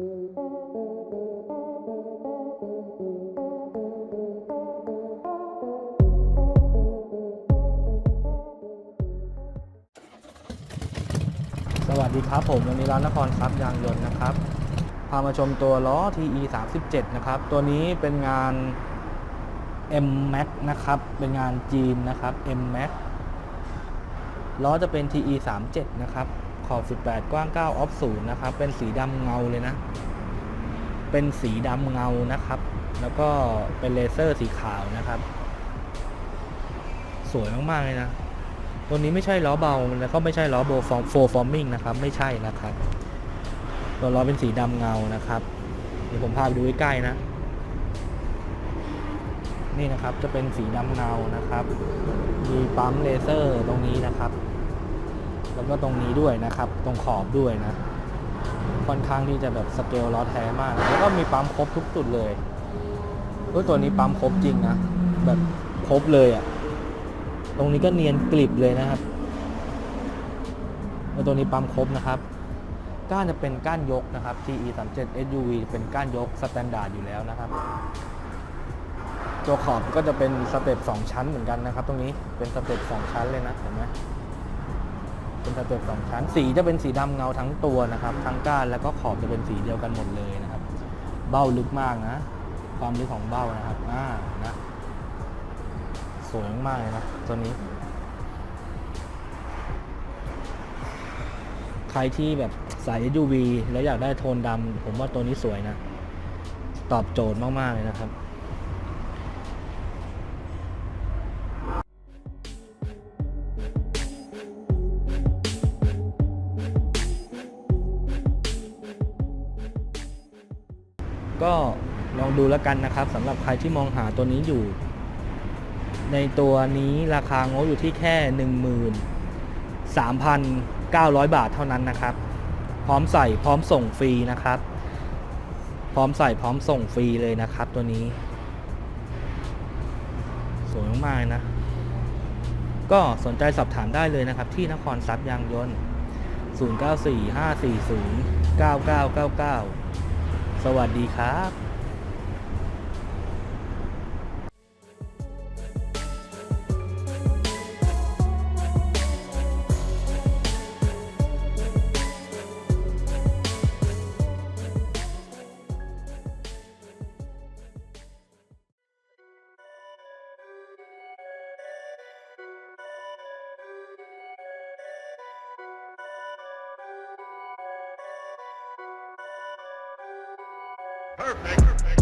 สวัสดีครับผมวันนี้ร้านนครครับยางยนต์นะครับ พามาชมตัวล้อ TE 37นะครับ ตัวนี้เป็นงาน M Max นะครับ เป็นงานจีนนะครับ M Max ล้อจะเป็น TE 37นะครับ ขอบ 18 กว้าง 9 ออฟ0นะครับ เป็นสีดำเงาเลยนะ เป็นสีดำเงานะครับ แล้วก็เป็นเลเซอร์สีขาวนะครับ สวยมาก ๆ เลยนะ ตัวนี้ไม่ใช่ล้อเบา แล้วก็ไม่ใช่ล้อโบฟอร์โฟฟอร์มิงนะครับ ไม่ใช่นะครับ ตัวล้อเป็นสีดำเงานะครับ เดี๋ยวผมพาไปดูใกล้ๆนะ นี่นะครับ จะเป็นสีดำเงานะครับ มีปั๊มเลเซอร์ตรงนี้นะครับ แล้วก็ตรงนี้ด้วยนะครับ ตรงขอบด้วยนะ ค่อนข้างที่จะแบบสเกลล้อแท้มาก แล้วก็มีปั๊มครบทุกจุดเลยเฮ้ยตัวนี้ปั๊มครบจริงนะ แบบครบเลยอะ่ะ ตรงนี้ก็เนียนกลิบเลยนะครับแล้วตัวนี้ปั๊มครบนะครับก้านจะเป็นก้านยกนะครับ TE 37 SUV เป็นก้านยกสแตนดาร์ดอยู่แล้วนะครับ ตัวขอบก็จะเป็นสเต็ป2ชั้นเหมือนกันนะครับ ตรงนี้เป็นสเต็ป2ชั้นเลยนะเห็นไหม เป็นสเต็ป2ชั้น สีจะเป็นสีดำเงาทั้งตัวนะครับ ทั้งก้านแล้วก็ขอบจะเป็นสีเดียวกันหมดเลยนะครับ เบ้าลึกมากนะ ความลึกของเบ้านะครับอ่านะสวยมากเลยนะตัวนี้ ใครที่แบบสาย SUV แล้วอยากได้โทนดำผมว่าตัวนี้สวยนะ ตอบโจทย์มาก ๆ เลยนะครับ ก็ลองดูแล้วกันนะครับสำหรับใครที่มองหาตัวนี้อยู่ ในตัวนี้ราคางบอยู่ที่แค่ 13,900 บาทเท่านั้นนะครับ พร้อมใส่พร้อมส่งฟรีนะครับ พร้อมใส่พร้อมส่งฟรีเลยนะครับ ตัวนี้ สวยมากๆนะ ก็สนใจสอบถามได้เลยนะครับ ที่นครทรัพย์ยางยนต์ 0945409999 สวัสดีครับ Perfect. Perfect.